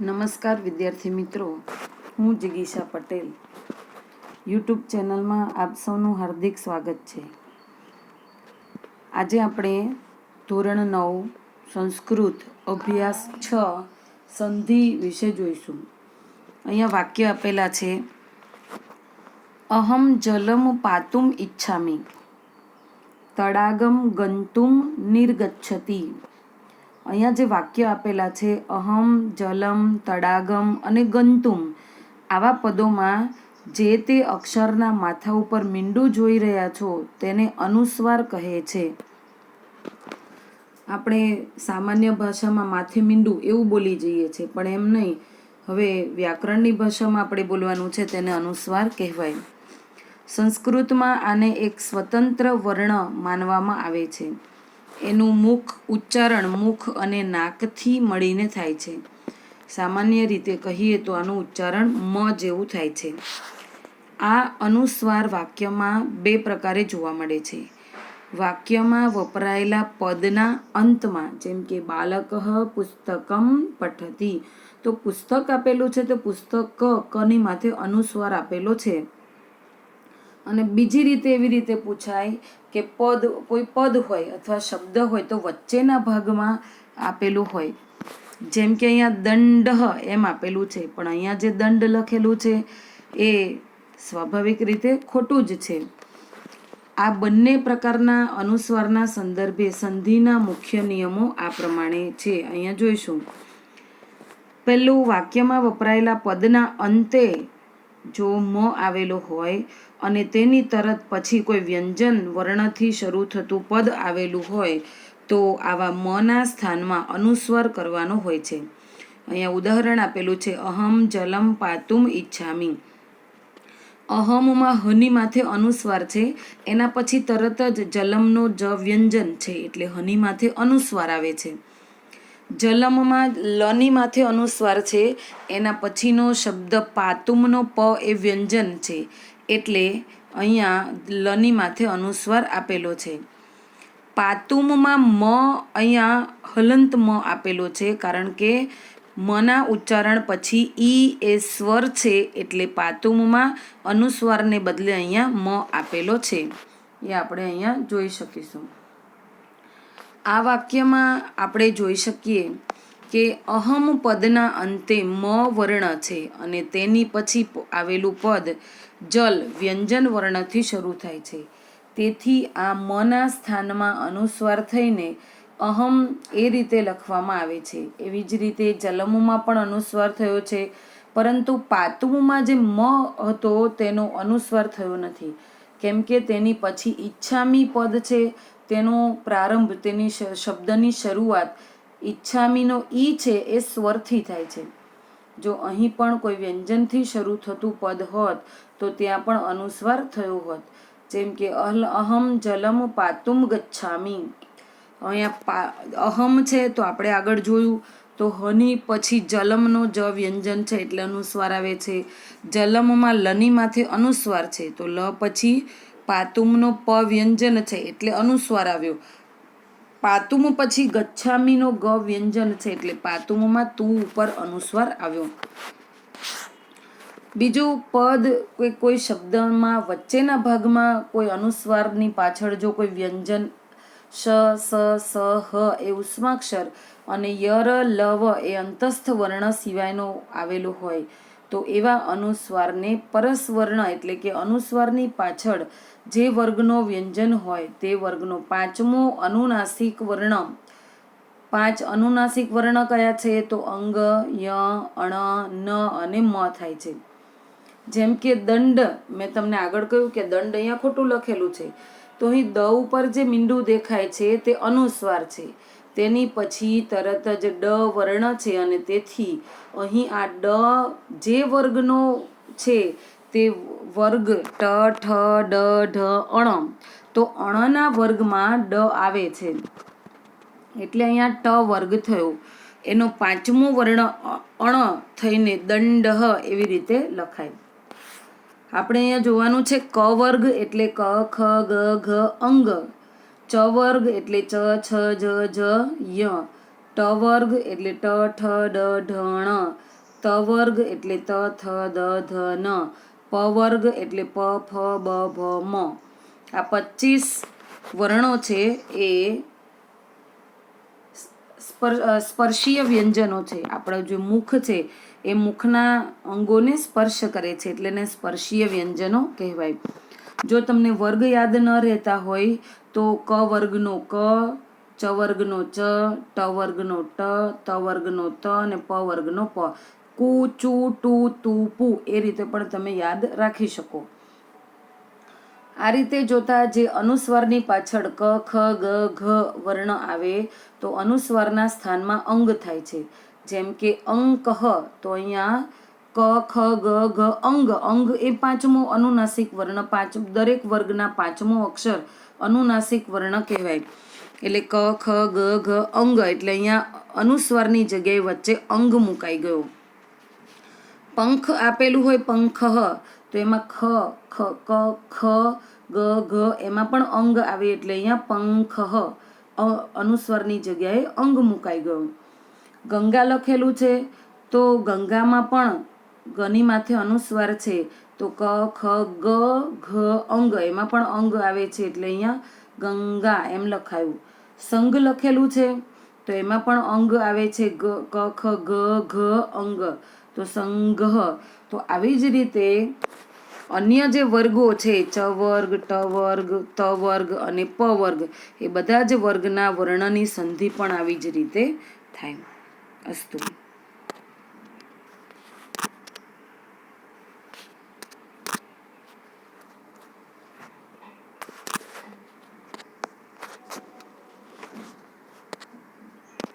નમસ્કાર, વિદ્યાર્થી મિત્રો. હું જિગીશા પટેલ. યુટ્યુબ ચેનલમાં આપ સૌનું હાર્દિક સ્વાગત છે. આજે આપણે ધોરણ નવ, સંસ્કૃત અભ્યાસ છ, સંધિ વિશે જોઈશું. અહીંયા વાક્ય આપેલા છે, અહમ જલમ પાતુમ ઈચ્છામી. તડાગમ ગંતુમ નિર્ગચ્છતી. અહીંયા જે વાક્ય આપેલા છે, અહમ, જલમ, તડાગમ અને ગંતુમ, આવા પદોમાં જે તે અક્ષરના માથા ઉપર મીંડું જોઈ રહ્યા છો, તેને અનુસ્વાર કહે છે. આપણે સામાન્ય ભાષામાં માથે મીંડું એવું બોલી જઈએ છીએ, પણ એમ નહીં. હવે વ્યાકરણની ભાષામાં આપણે બોલવાનું છે, તેને અનુસ્વાર કહેવાય. સંસ્કૃતમાં આને એક સ્વતંત્ર વર્ણ માનવામાં આવે છે. એનું મુખ ઉચ્ચારણ મુખ અને નાકથી મળીને થાય છે. સામાન્ય રીતે કહીએ તો આનું ઉચ્ચારણ મ જેવું થાય છે. આ અનુસ્વાર વાક્યમાં બે પ્રકારે જોવા મળે છે. વાક્યમાં વપરાયેલા પદના અંતમાં જેમ કે બાલક પુસ્તકમ પઠતી. તો પુસ્તક આપેલું છે તો પુસ્તક કની માથે અનુસ્વાર આપેલો છે. અને બીજી રીતે એવી રીતે પૂછાય કે પદ, કોઈ પદ હોય અથવા શબ્દ હોય તો વચ્ચેના ભાગમાં આપેલું હોય. જેમ કે અહીંયા દંડ એમ આપેલું છે, પણ અહીંયા જે દંડ લખેલું છે એ સ્વાભાવિક રીતે ખોટું જ છે. આ બંને પ્રકારના અનુસ્વારના સંદર્ભે સંધિના મુખ્ય નિયમો આ પ્રમાણે છે. અહીંયા જોઈશું. પહેલું વાક્યમાં વપરાયેલા પદના અંતે જો મ આવેલો હોય અને તેની તરત પછી કોઈ વ્યંજન વર્ણથી શરૂ થતું પદ આવેલું હોય, તો આવા મના સ્થાનમાં અનુસ્વાર કરવાનો હોય છે. અહીંયા ઉદાહરણ આપેલું છે, અહમ જલમ પાતુમ ઈચ્છામી. અહમમાં હની માથે અનુસ્વાર છે, એના પછી તરત જ જલમનો જ વ્યંજન છે, એટલે હની માથે અનુસ્વાર આવે છે. જલમમાં લની માથે અનુસ્વાર છે. એના પછીનો શબ્દ પાતુમનો પ એ વ્યંજન છે. એટલે અહીંયા લની માથે અનુસ્વાર આપેલો છે. પાતુમમાં મ અહીંયા હલંત મ આપેલો છે કારણ કે મના ઉચ્ચારણ પછી ઈ એ સ્વર છે એટલે પાતુમમાં અનુસ્વારને બદલે અહીંયા મ આપેલો છે. એ આપણે અહીંયા જોઈ શકીશું. આ વાક્યમાં આપણે જોઈ શકીએ કે અહમ પદના અંતે મ વર્ણ છે અને તેની પછી આવેલું પદ જલ વ્યંજન વર્ણથી શરૂ થાય છે. તેથી આ મના સ્થાનમાં અનુસ્વાર થઈને અહમ એ રીતે લખવામાં આવે છે. એવી જ રીતે જલમુમાં પણ અનુસ્વાર થયો છે, પરંતુ પાતુમમાં જે મ હતો તેનો અનુસ્વાર થયો નથી. કેમ કે તેની પછી ઈચ્છામી પદ છે તેનો પ્રારંભ, તેની શબ્દની શરૂઆત ઈચ્છામીનો ઈ છે એ સ્વરથી થાય છે. જો અહીં પણ કોઈ વ્યંજનથી શરૂ થતું પદ હોત, તો ત્યાં પણ અનુસ્વાર થયો હોત. જેમ કે, અહલ અહમ જલમ પાતુમ ગચ્છામી. અહીંયા અહમ છે તો આપણે આગળ જોયું, તો હની પછી જલમનો જ વ્યંજન છે એટલે અનુસ્વાર આવે છે. જલમમાં લની માથે અનુસ્વાર છે, તો લ પછી પાતુમનો પ વ્યંજન છે એટલે અનુસ્વાર આવ્યો. પાતુમ પછી ગચ્છામીનો ગ વ્યંજન છે એટલે પાતુમમાં તું ઉપર અનુસ્વાર આવ્યો. બીજું પદ કોઈ કોઈ શબ્દમાં વચ્ચેના ભાગમાં કોઈ અનુસ્વારની પાછળ જો કોઈ વ્યંજન શ, સ સ, હ એ ઉષ્માક્ષર અને યર, લવ એ અંતસ્થ વર્ણ સિવાયનો આવેલો હોય. તો એવા અનુસ્વારને પરસ્વર્ણ એટલે કે અનુસ્વારની પાછળ જે વર્ગનો વ્યંજન હોય તે વર્ગનો પાંચમો અનુનાસિક વર્ણ. પાંચ અનુનાસિક વર્ણ કયા છે? તો અંગ, ય, અણ, ન અને મ થાય છે. જેમ કે દંડ, મેં તમને આગળ કહ્યું કે દંડ અહીંયા ખોટું લખેલું છે. તો અહીં દ ઉપર જે મીંડું દેખાય છે તે અનુસ્વાર છે. તેની પછી તરત જ ડ વર્ણ છે અને તેથી અહીં આ ડ જે વર્ગનો છે તે વર્ગ ટ, ઠ, ડ, ઢ, અણ. તો અણના વર્ગમાં ડ આવે છે. એટલે અહીંયા ટ વર્ગ થયો. એનો પાંચમો વર્ણ અણ થઈને દંડ એવી રીતે લખાય. આપણે અહીંયા જોવાનું છે ક વર્ગ એટલે ક, ખ, ગ, ઘ, અંગ. ચ વર્ગ એટલે ચ, છ, જ જ, ય. ટ ટ વર્ગ એટલે ટ, ઠ, ડ ઢ ણ ત વર્ગ એટલે ત, થ, દ, ધ ન પ વર્ગ એટલે પ, ફ, બ ભ મ. આ પચીસ વર્ણો છે એ સ્પર્શીય વ્યંજનો છે. આપણો જે મુખ છે એ મુખના અંગોને સ્પર્શ કરે છે એટલે એને સ્પર્શીય વ્યંજનો કહેવાય. જો તમને વર્ગ યાદ ન રહેતા હોય, તો ક વર્ગનો ક, ચ વર્ગનો ચ, ટ વર્ગનો ટ, ત વર્ગનો ત અને પ વર્ગનો પ. કુ, ચુ, ટુ, તુ, પુ એ રીતે પણ તમે યાદ રાખી શકો. આ રીતે જોતા જે અનુસ્વારની પાછળ ક, ખ, ગ, ઘ, વર્ણ આવે, તો અનુસ્વારના સ્થાનમાં અંગ થાય છે. જેમ કે અંક તો અહીંયા ક, ખ, ગ, ઘ, અંગ. અંગ એ પાંચમો અનુનાસિક વર્ણ. પાંચ, દરેક વર્ગના પાંચમો અક્ષર અનુનાસિક વર્ણ કહેવાય. એટલે ક, ખ, ગ, ઘ, અંગ. એટલે અહીંયા અનુસ્વારની જગ્યાએ વચ્ચે અંગ મુકાઈ ગયો. પંખ આપેલું હોય પંખ તો એમાં ખ ખ, ક, ખ, ગ, ઘ, એમાં પણ અંગ આવે એટલે અહીંયા પંખ અનુસ્વારની જગ્યાએ અંગ મુકાઈ ગયો. ગંગા લખેલું છે, તો ગંગામાં પણ ગની માથે અનુસ્વાર છે. તો ક, ખ, ગ, ઘ, અંગ, એમાં પણ અંગ આવે છે એટલે અહીંયા ગંગા એમ લખાયું. સંઘ લખેલું છે, તો એમાં પણ અંગ આવે છે, ગ, ક, ખ, ગ, ઘ, અંગ. તો સંઘ. તો આવી જ રીતે અન્ય જે વર્ગો છે, ચ વર્ગ, ટ વર્ગ, ત વર્ગ અને પ વર્ગ, એ બધા જ વર્ગના વર્ણની સંધિ પણ આવી જ રીતે થાય. અસ્તુ.